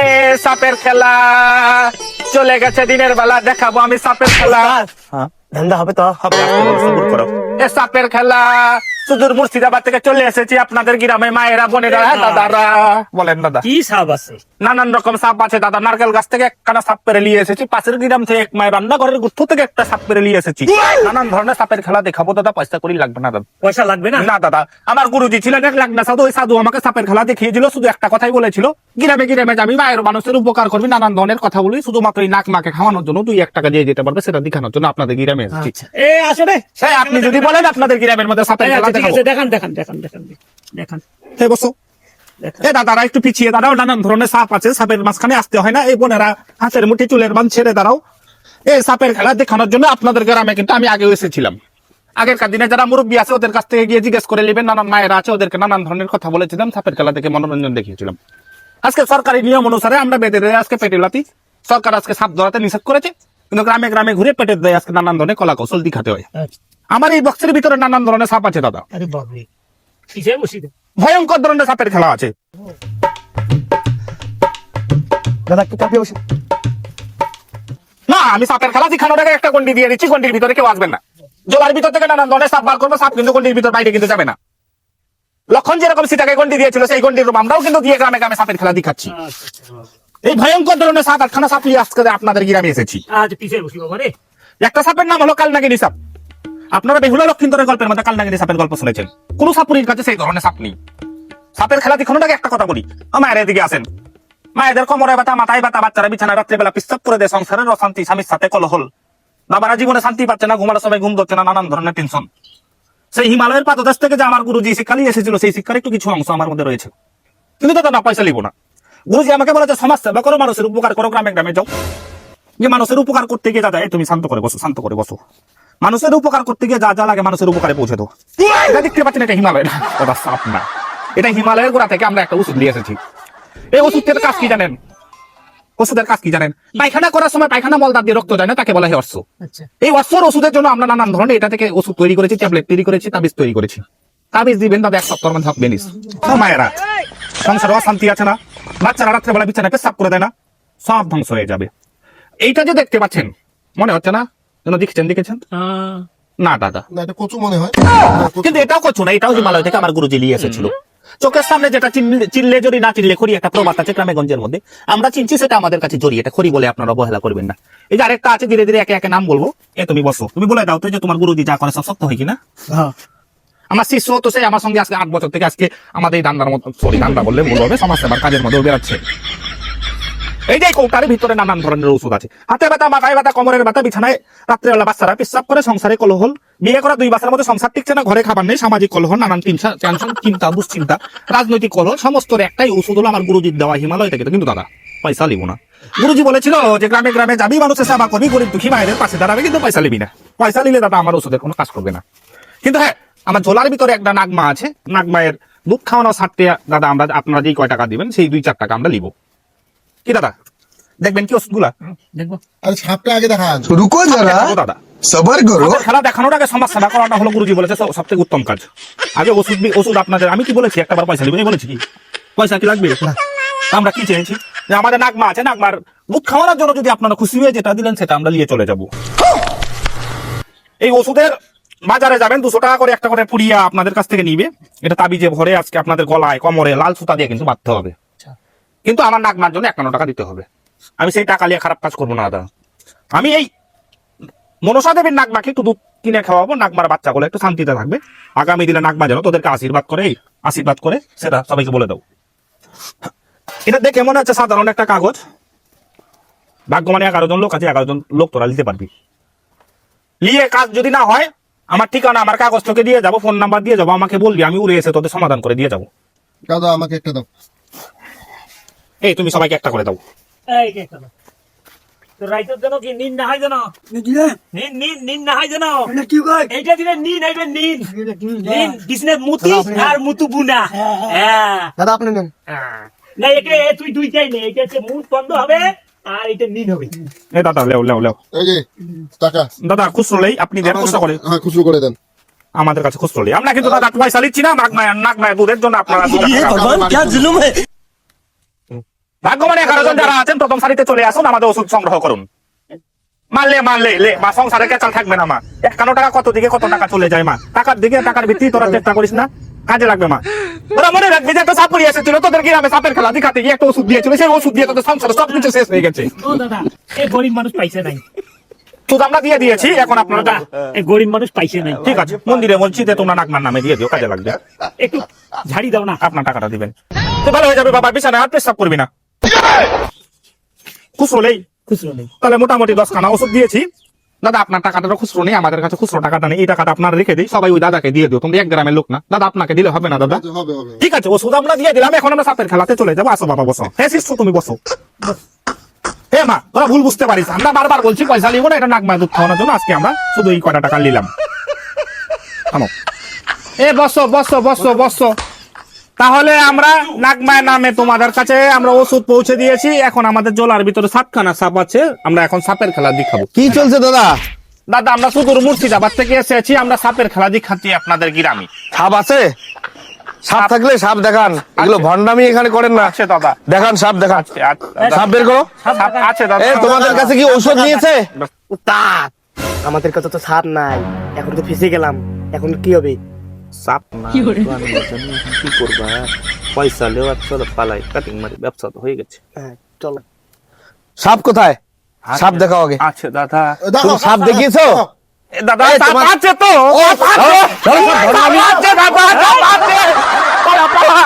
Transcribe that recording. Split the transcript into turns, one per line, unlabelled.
এ সাপের খেলা চলে গেছে দিনের বেলা দেখাবো আমি সাপের খেলা
ধান্দা হবে তো হবে
এ সাপের খেলা সুদূর মুর্শিদাবাদ থেকে চলে এসেছি আপনাদের গ্রামে মায়েরা বোনেরা দাদারা। বলেন দাদা।
কি সাপ আছে?
নানান রকম সাপ আছে দাদা। নারকেল গাছ থেকে একখানা সাপ পেরে নিয়ে এসেছি। পাশের গ্রাম থেকে এক মায়ের রান্নাঘরের গুঠু থেকে একটা সাপ পেরে নিয়ে এসেছি। নানান ধরনের সাপের খেলা দেখাবো দাদা। পয়সা করি লাগবে না দাদা।
পয়সা লাগবে না?
না দাদা। আমার গুরুজি ছিলেন এক লাখ না সাধু। ওই সাধু আমাকে সাপের খেলা দেখিয়েছিল শুধু একটা কথাই বলেছিল। গ্রামে গ্রামে যাবি মায়ের মানুষের উপকার করবি নানান ধরনের কথা বলি। শুধুমাত্র এই নাক মাকে খাওয়ানোর জন্য দুই এক টাকা দিয়ে যেতে পারবে সেটা দেখানোর জন্য আপনাদের গ্রামে এসেছি।
এ আসলে
আপনি যদি বলেন আপনাদের গ্রামের মধ্যে সাপের খেলা
ঠিক
দেখাবো।
দেখান দেখান দেখান দেখান দেখান।
এই বসো। এ দাদারা একটু পিছিয়ে দাঁড়াও নানান ধরনের সাপ আছে সাপের মাঝখানে আসতে হয় না। এই বোনেরা হাতের মুঠি চুলের বান ছেড়ে দাঁড়াও। এই সাপের খেলা দেখানোর জন্য আপনাদের গ্রামে কিন্তু আমি আগেও এসেছিলাম। আগেরকার দিনে যারা মুরব্বী আছে ওদের কাছ থেকে গিয়ে জিজ্ঞেস করে নেবেন নানান মায়েরা আছে ওদেরকে নানান ধরনের কথা বলেছিলাম সাপের খেলা থেকে মনোরঞ্জন দেখিয়েছিলাম। আজকে সরকারি নিয়ম অনুসারে আমরা বেঁধে আজকে পেটে লাতি সরকার আজকে সাপ ধরাতে নিষেধ করেছে। কিন্তু গ্রামে গ্রামে ঘুরে পেটের দেয় আজকে নানান ধরনের কলা কৌশল দেখাতে হয়। আমার এই বক্সের ভিতরে নানান ধরনের সাপ আছে দাদা। ভয়ঙ্কর ধরনের সাপের খেলা আছে।
দাদা একটু কাঁপিয়ে বসে
না আমি সাপের খেলা দেখানোর আগে একটা গন্ডি দিয়ে দিচ্ছি গন্ডির ভিতরে কেউ আসবেন না। জোলার ভিতর থেকে নানান ধরনের সাপ বার করব সাপ কিন্তু গন্ডির ভিতর বাইরে কিন্তু যাবে না। লক্ষণ যেরকম সীতাকে গন্ডি দিয়েছিল সেই গন্ডির রূপ আমরাও কিন্তু দিয়ে গ্রামে গ্রামে সাপের খেলা দেখাচ্ছি। এই ভয়ঙ্কর ধরনের সাপ আটখানা সাপ নিয়ে আজকে আপনাদের গ্রামে এসেছি।
আজ পিছে বসি বাবা রে
একটা সাপের নাম হলো কালনাগিনী সাপ। আপনারা বেহুলা লক্ষিন্দরের গল্পের মধ্যে কালনাগিনী সাপের গল্প শুনেছেন। কোন সাপুরির কাছে সেই ধরনের সাপ নেই। সাপের খেলা দেখানোর আগে একটা কথা বলি। ও মায়ের এদিকে আসেন। মায়েদের কোমরে ব্যথা মাথায় ব্যথা বাচ্চারা বিছানা রাত্রেবেলা পিস্তাব করে দেয়। সংসারের অশান্তি স্বামীর সাথে কলহল। বাবারা জীবনে শান্তি পাচ্ছে না ঘুমানোর সময় ঘুম ধরছে না নানান ধরনের টেনশন সেই হিমালয়ের পাদদেশ থেকে যে আমার গুরুজি শিক্ষা নিয়ে এসেছিল সেই শিক্ষার একটু কিছু অংশ আমার মধ্যে রয়েছে। কিন্তু দাদা না পয়সা লিব না। গুরুজি আমাকে বলে যে সমাজ সেবা করো মানুষের উপকার করো গ্রামে গ্রামে যাও। যে মানুষের উপকার করতে গিয়ে যা যায় তুমি শান্ত করে বসো শান্ত করে বসো। মানুষের উপকার করতে গিয়ে যা যা লাগে মানুষের উপকারে পৌঁছে দাও। এটা দেখতে পাচ্ছেন এটা হিমালয় না দাদা সাপ না। এটা হিমালয়ের গোড়া থেকে আমরা একটা ওষুধ নিয়ে এসেছি। এই ওষুধের কাজ কি জানেন? ওষুধের কাজ কি জানেন? পায়খানা করার সময় পায়খানা মলদার দিয়ে রক্ত যায় না তাকে বলা হয় অর্শ এই অশ্বর ওষুধের জন্য আমরা নানান ধরনের এটা থেকে ওষুধ তৈরি করেছি ট্যাবলেট তৈরি করেছি তাবিজ তৈরি করেছি। তাবিজ দিবেন দাদা এক সপ্তাহের মধ্যে বেনিস। মায়েরা সংসারে অশান্তি আছে না? বাচ্চারা রাত্রেবেলা বিছানা পেশাব করে দেয় না সব ধ্বংস হয়ে যাবে। এইটা যে দেখতে পাচ্ছেন মনে হচ্ছে না? যেন দেখছেন দেখেছেন? না দাদা।
কচু মনে হয়।
কিন্তু এটাও করছ না এটাও হিমালয় থেকে আমার গুরুজি নিয়ে এসেছিল। চোখের সামনে যেটা চিনলে- চিনলে জড়ি না চিনলে খড়ি একটা প্রবাদ আছে গ্রামেগঞ্জের মধ্যে। আমরা চিনছি সেটা আমাদের কাছে জড়ি এটা খড়ি বলে আপনারা অবহেলা করবেন না। এই যে আরেকটা আছে ধীরে ধীরে একে একে নাম বলব। এ তুমি বসো। তুমি বলে দাও তো যে তোমার গুরুজি যা করে সব সত্য হয় কিনা। আমার শিষ্য তো সেই আমার সঙ্গে আজকে আট বছর থেকে আজকে আমাদের এই দান্দার মতো সরি দান্দা বললে ভুল হবে, সমাজ সেবার কাজের মধ্যে বেরাচ্ছে। এই যে কৌটারের ভিতরে নানান ধরনের ওষুধ আছে। হাতে ব্যথা, মাথায় ব্যথা, কোমরের ব্যথা, বিছানায় রাত্রেবেলা বাচ্চারা পেশাব করে, সংসারে কলহল। বিয়ে করা দুই বাচ্চার মধ্যে সংসার টিকছে না, ঘরে খাবার নেই, সামাজিক কলহল, নানান টেনশন চিন্তা, দুশ্চিন্তা, রাজনৈতিক কলহল, সমস্ত একটাই ওষুধ হলো আমার গুরুজির দেওয়া হিমালয় থেকে। কিন্তু দাদা, পয়সা লিব না। গুরুজি বলেছিল যে গ্রামে গ্রামে যাবি, মানুষের সেবা করবি, গরিব দুঃখী মায়েদের পাশে দাঁড়াবে, কিন্তু পয়সা লিবি না। পয়সা নিলে দাদা আমার ওষুধের কোনো কাজ করবে না। কিন্তু হ্যাঁ আমার ঝোলার ভিতরে একটা নাগমা আছে। নাগমায়ের দুধ খাওয়ানো সারতে দাদা আমরা আপনারা যেই কয় টাকা দিবেন সেই দুই চার টাকা আমরা নিব। কি দাদা? দেখবেন কি ওষুধগুলা
দেখব।
দাদা। সবার হলো বলেছে সব থেকে উত্তম কাজ। ওষুধ ওষুধ আমি কি বলেছি? একটা বার পয়সা নেবেন বলেছি কি? পয়সা কি লাগবে? আমরা কি চেয়েছি? যে আমাদের নাগমা আছে নাগমার দুধ খাওয়ানোর জন্য যদি আপনারা খুশি হয়ে যেটা দিলেন সেটা আমরা নিয়ে চলে যাব। এই ওষুধের বাজারে যাবেন দুশো টাকা করে একটা করে পুড়িয়া আপনাদের কাছ থেকে নিবে। এটা তাবিজে ভরে আজকে আপনাদের গলায় কোমরে লাল সুতা দিয়ে কিন্তু বাঁধতে হবে। কিন্তু আমার নাগমার জন্য একান্ন টাকা দিতে হবে। আমি সেই টাকা নিয়ে খারাপ কাজ করব না দাদা। আমি এই মনসা দেবীর নাগমাকে একটু দুধ কিনে খাওয়াবো নাগমার বাচ্চাগুলো একটু শান্তিতে থাকবে। আগামী দিনে নাগমা যেন তোদেরকে আশীর্বাদ করে আশীর্বাদ করে সেটা সবাইকে বলে দাও। এটা দেখে মনে হচ্ছে সাধারণ একটা কাগজ। ভাগ্য মানে এগারো জন লোক আছে এগারো জন লোক তোরা নিতে পারবি। নিয়ে কাজ যদি না হয় আমার ঠিকানা আমার কাগজ তোকে দিয়ে যাব ফোন নাম্বার দিয়ে যাব আমাকে বলবি আমি উড়ে এসে তোদের সমাধান করে দিয়ে যাব।
দাদা আমাকে একটা দাও।
এই তুমি সবাইকে একটা করে দাও।
এই কে কথা তো রাইতের জন্য কি নিন না হয় যেন নিন নিন নিন না হয় যেন
এটা কি কয়
এইটা দিলে নিন এইটা নিন। নিন কৃষ্ণের মুতি আর মুতু বুনা। হ্যাঁ
দাদা আপনি নেন।
হ্যাঁ। না এটা তুই দুইটাই নে। এটা হচ্ছে মুখ বন্ধ হবে। আর
এগারো জন যারা আছেন প্রথম সারিতে চলে আসুন আমাদের ওষুধ সংগ্রহ করুন। মারলে মারলে লে মা সংসারে কেচাল থাকবে না মা। একান্ন টাকা কত দিকে কত টাকা চলে যায় মা? টাকার দিকে টাকার ভিত্তি তোরা চেষ্টা করিস না। কাজে লাগবে মা। ওরা মনে রাখবি যে একটা সাপ পড়ে এসেছিল তোদের গ্রামে সাপের খেলা দেখাতে গিয়ে একটা ওষুধ দিয়েছিল সেই ওষুধ দিয়ে তোদের সংসারে সব কিছু শেষ হয়ে গেছে।
ও দাদা এই গরিব মানুষ পাইছে নাই।
শুধু আমরা দিয়ে দিয়েছি এখন আপনারা
গরিব মানুষ পাইছে নাই।
ঠিক আছে মন্দিরে মসজিদে তোমরা নাকমার নামে দিয়ে দিও কাজে লাগবে।
একটু ঝাড়ি দাও না।
আপনার টাকাটা দিবেন। তো ভালো হয়ে যাবে বাবা বিছানায় আর পেশাব করবি না। তাহলে মোটামুটি দশ খানা ওষুধ দিয়েছি। দাদা আপনার টাকাটা খুচরো নেই আমাদের কাছে খুচরো টাকাটা নেই। এই টাকাটা আপনার রেখে দিই সবাই ওই দাদাকে দিয়ে দিও তোমরা এক গ্রামের লোক না। দাদা আপনাকে দিলে হবে না দাদা? ঠিক আছে ওষুধ আমরা দিয়ে দিলাম এখন আমরা সাপের খেলাতে চলে যাব। আসো বাবা বসো। হ্যাঁ শিষ্য তুমি বসো। হে মা তোরা ভুল বুঝতে পারিস। আমরা বারবার বলছি পয়সা নিব না এটা নাক মায়ের দুধ খাওয়ানোর জন্য। আজকে আমরা শুধু এই কয়টা টাকা নিলাম। থামো। এ বসো বসো বসো বসো। তাহলে আমরা নাগমায়ের নামে তোমাদের কাছে আমরা ওষুধ পৌঁছে দিয়েছি। এখন আমাদের জলার ভিতরে সাতখানা সাপ আছে। আমরা এখন সাপের খেলা দেখাবো।
কি চলছে দাদা?
দাদা আমরা সুদূর মুর্শিদাবাদ থেকে এসেছি। আমরা সাপের খেলা দেখাচ্ছি আপনাদের গ্রামে।
সাপ আছে? সাপ থাকলে সাপ দেখান। এগুলো ভন্ডামি এখানে করেন না।
আছে দাদা।
দেখান সাপ দেখান। সাপ বের করো।
সাপ আছে দাদা।
এ তোমাদের কাছে কি ঔষধ নিয়েছে?
উস্তাদ আমাদের কাছে তো সাপ নাই। এখন তো ফেসে গেলাম। এখন কি হবে?
সাপ না তো আমি জানি কি করবা? পয়সা লেওয়ার চলো পালাই কাটিং মারি ব্যবসা তো হয়ে গেছে।
হ্যাঁ চলো।
সাপ কোথায়? সাপ দেখাও আগে।
আচ্ছা দাদা।
তুমি সাপ দেখিয়েছো?
দাদা সাপ আছে তো। ও আছে।
ধরো, ধরো, ধরো,
সাপ আছে দাদা সাপ আছে। পালা, পালা।